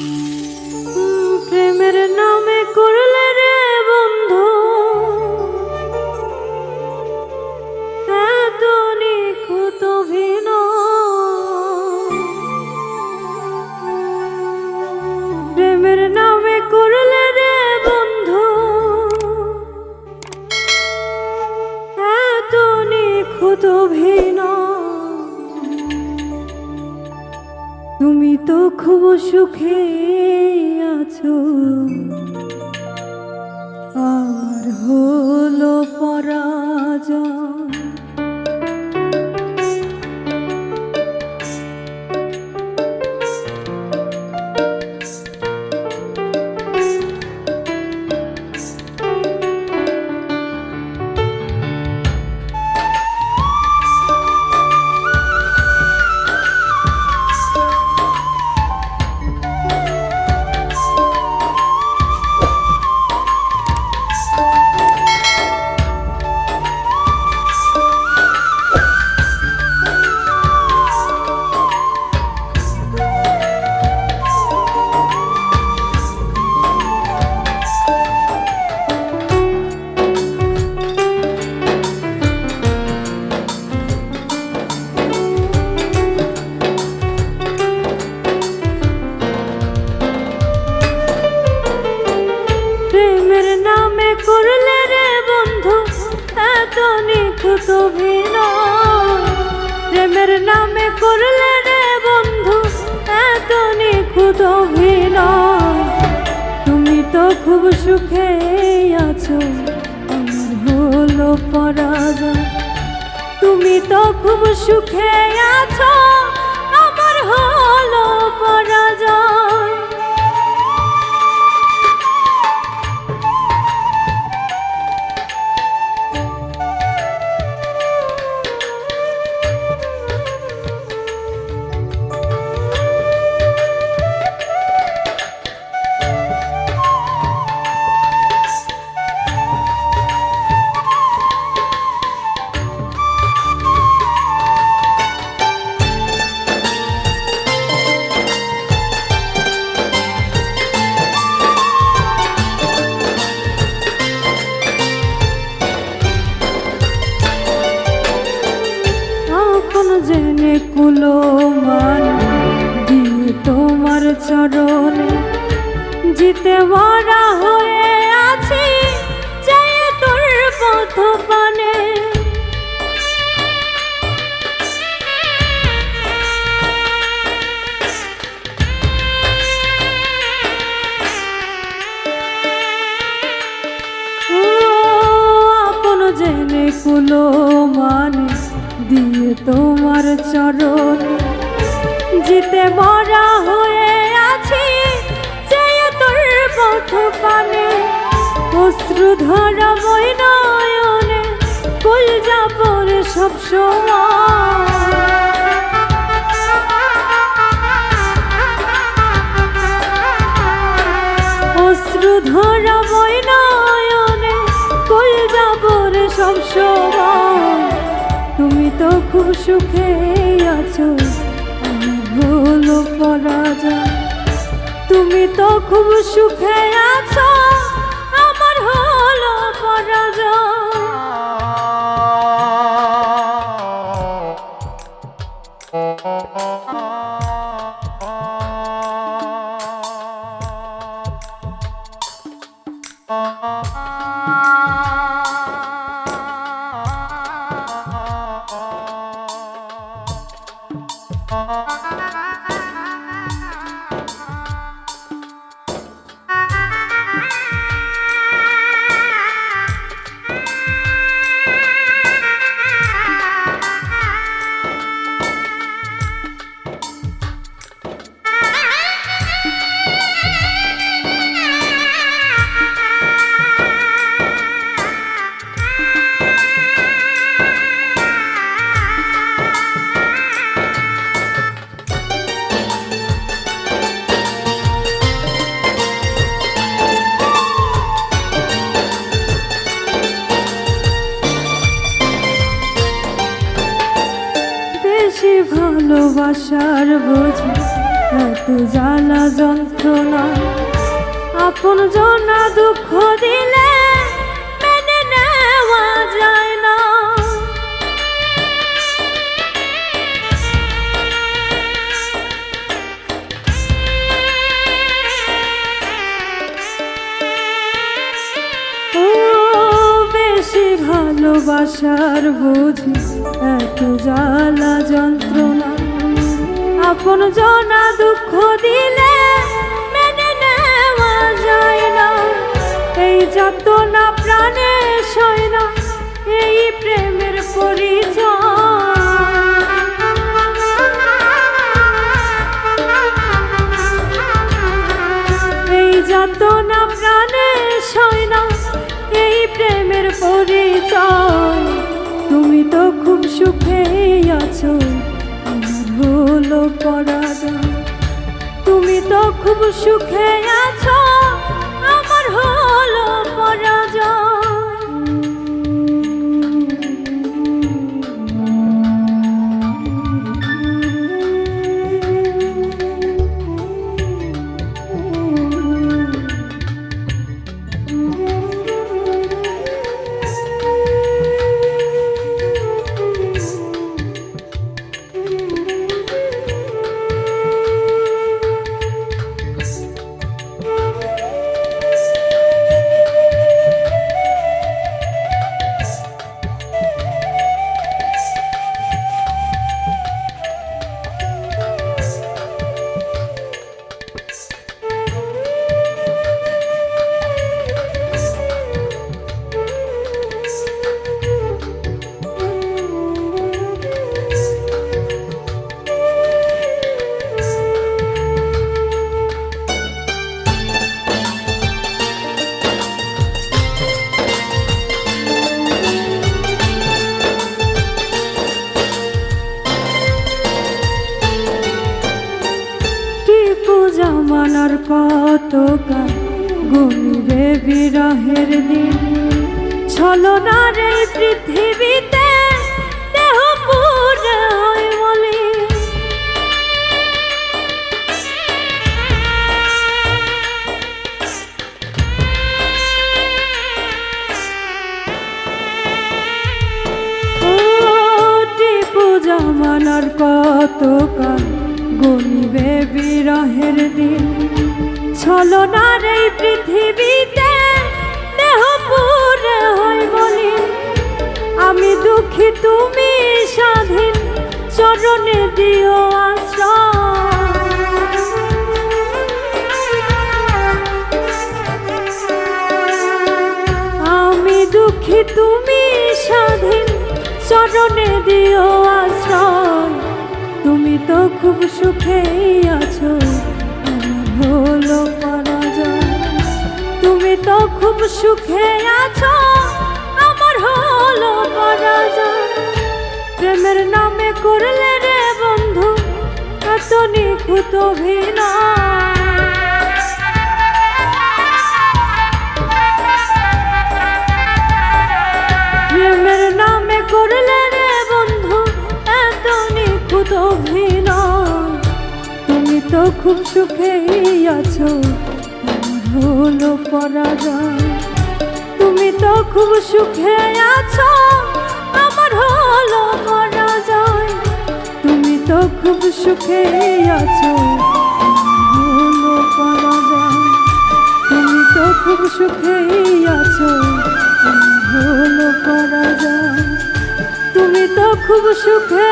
you সুখে আছো। এত নিখুঁত অভিনয়। তুমি তো খুব সুখে আছো হলো পরাজয়। তুমি তো খুব সুখে আছো, আমার হলো পরাজয়। কুলো মান দিয়ে তোমার চরণে জিতে মারা হয়ে তোমার চরণ, জিতে মরা হয়ে আছি, যে তোর পথ পানে, অশ্রু ধরা বই নয়নে কুল যা পরে সব অশ্রু ধরা সুখে আছো আমি ভুল পরাজয়। তুমি তো খুব সুখে আছো। ভালোবাসার বোঝা, এত জ্বালা যন্ত্রণা। আপন জনা দুঃখ দিলে মেনে নেওয়া যায় না। বেশি ভালোবাসার বুঝি, এত জ্বালা যন্ত্রণা। আপন জনা দুঃখ দিলে মেনে নেওয়া যায় না। এই যত না প্রাণে সয় না, এই প্রেমের পরিচয়। এই যত না প্রাণে সয় না, এই প্রেমের পরিচয়। তুমি তো খুব সুখে আছো। হলো পরাজয় তুমি তো খুব সুখে আছো। জামানার কত গান গুনবে বিরহের দিন। ছলনার পৃথিবীতে ছলনার এই পৃথিবীতে দেহ পুরে হয় বলি আমি দুঃখী, তুমি স্বাধীন, চরণে দিও আশ্রয়। আমি দুঃখী, তুমি স্বাধীন, চরণে দিও আশ্রয়। তুমি তো খুব সুখেই আছো। সুখে আছো? আমার হলো পরাজয়। প্রেমের নামে করলে রে বন্ধু, এত নিখুঁত অভিনয়। প্রেমের নামে করলে রে বন্ধু, এত নিখুঁত অভিনয়। তুমি তো খুব সুখেই আছো হলো পরাজয়। তো খুব সুখে আছো? আমার হলো পরাজয় তুমি তো খুব সুখে আছো। হলো পরাজয় তুমি তো খুব সুখে আছো। হলো পরাজয় তুমি তো খুব সুখে